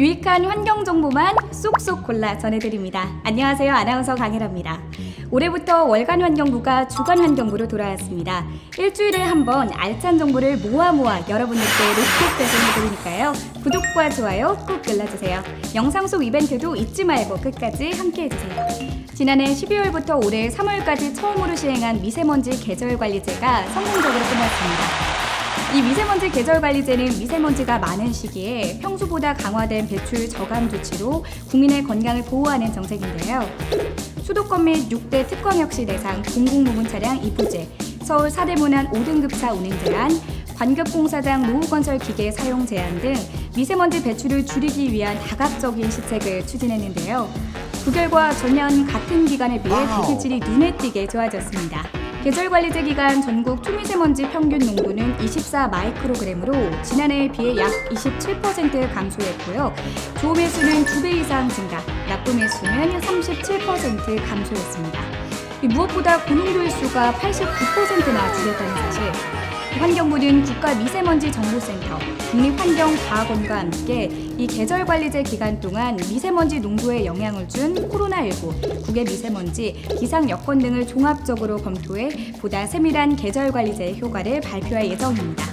유익한 환경 정보만 쏙쏙 골라 전해드립니다. 안녕하세요. 아나운서 강혜라입니다. 올해부터 월간 환경부가 주간 환경부로 돌아왔습니다. 일주일에 한 번 알찬 정보를 모아 모아 여러분들께 록톡 배송해드리니까요. 구독과 좋아요 꼭 눌러주세요. 영상 속 이벤트도 잊지 말고 끝까지 함께해주세요. 지난해 12월부터 올해 3월까지 처음으로 시행한 미세먼지 계절 관리제가 성공적으로 끝났습니다. 이 미세먼지 계절 관리제는 미세먼지가 많은 시기에 평소보다 강화된 배출 저감 조치로 국민의 건강을 보호하는 정책인데요. 수도권 및 6대 특광역시 대상 공공부문 차량 입후제, 서울 사대문안 5등급차 운행 제한, 관급공사장 노후건설 기계 사용 제한 등 미세먼지 배출을 줄이기 위한 다각적인 시책을 추진했는데요. 그 결과 전년 같은 기간에 비해 대기질이 눈에 띄게 좋아졌습니다. 계절 관리제 기간 전국 초미세먼지 평균 농도는 24 마이크로그램으로 지난해에 비해 약 27% 감소했고요. 좋음 해수는 2배 이상 증가, 나쁨 해수는 37% 감소했습니다. 이 무엇보다 고농도 일 수가 89%나 줄였다는 사실. 환경부는 국가미세먼지 정보센터, 국립환경과학원과 함께 이 계절관리제 기간 동안 미세먼지 농도에 영향을 준 코로나19, 국외 미세먼지, 기상 여건 등을 종합적으로 검토해 보다 세밀한 계절관리제의 효과를 발표할 예정입니다.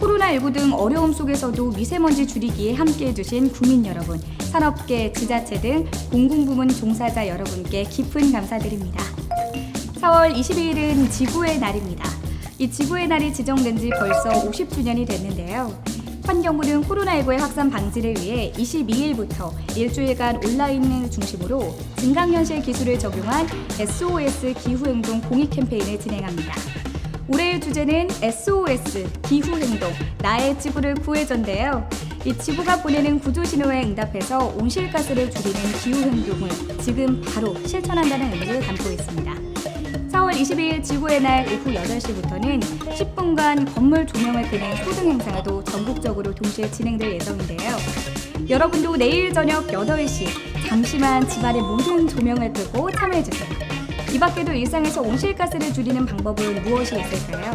코로나19 등 어려움 속에서도 미세먼지 줄이기에 함께해 주신 국민 여러분, 산업계, 지자체 등 공공부문 종사자 여러분께 깊은 감사드립니다. 4월 22일은 지구의 날입니다. 이 지구의 날이 지정된 지 벌써 50주년이 됐는데요. 환경부는 코로나19의 확산 방지를 위해 22일부터 일주일간 온라인을 중심으로 증강현실 기술을 적용한 SOS 기후행동 공익 캠페인을 진행합니다. 올해의 주제는 SOS 기후행동 나의 지구를 구해줘인데요. 이 지구가 보내는 구조 신호에 응답해서 온실가스를 줄이는 기후행동을 지금 바로 실천한다는 의미를 담고 있습니다. 4월 22일 지구의 날 오후 8시부터는 10분간 건물 조명을 끄는 소등 행사도 전국적으로 동시에 진행될 예정인데요. 여러분도 내일 저녁 8시 잠시만 집안의 모든 조명을 끄고 참여해주세요. 이 밖에도 일상에서 온실가스를 줄이는 방법은 무엇이 있을까요?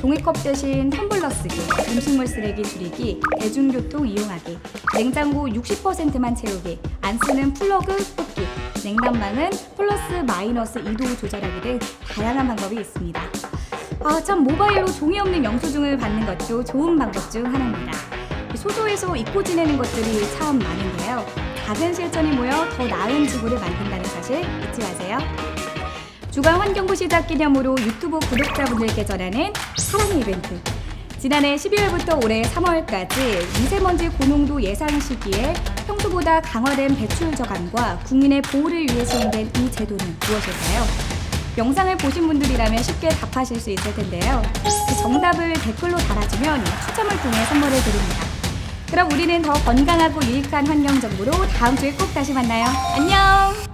종이컵 대신 텀블러 쓰기, 음식물 쓰레기 줄이기, 대중교통 이용하기, 냉장고 60%만 채우기, 안 쓰는 플러그 뽑기, 냉난방은 플러스 마이너스 2도 조절하기 등 다양한 방법이 있습니다. 아, 참 모바일로 종이 없는 영수증을 받는 것도 좋은 방법 중 하나입니다. 소소해서 잊고 지내는 것들이 참 많은데요. 작은 실천이 모여 더 나은 지구를 만든다는 사실 잊지 마세요. 주간 환경부 시작 기념으로 유튜브 구독자분들께 전하는 사랑 이벤트. 지난해 12월부터 올해 3월까지 미세먼지 고농도 예상 시기에 평소보다 강화된 배출 저감과 국민의 보호를 위해 시행된 이 제도는 무엇일까요? 영상을 보신 분들이라면 쉽게 답하실 수 있을 텐데요. 그 정답을 댓글로 달아주면 추첨을 통해 선물을 드립니다. 그럼 우리는 더 건강하고 유익한 환경 정보로 다음 주에 꼭 다시 만나요. 안녕!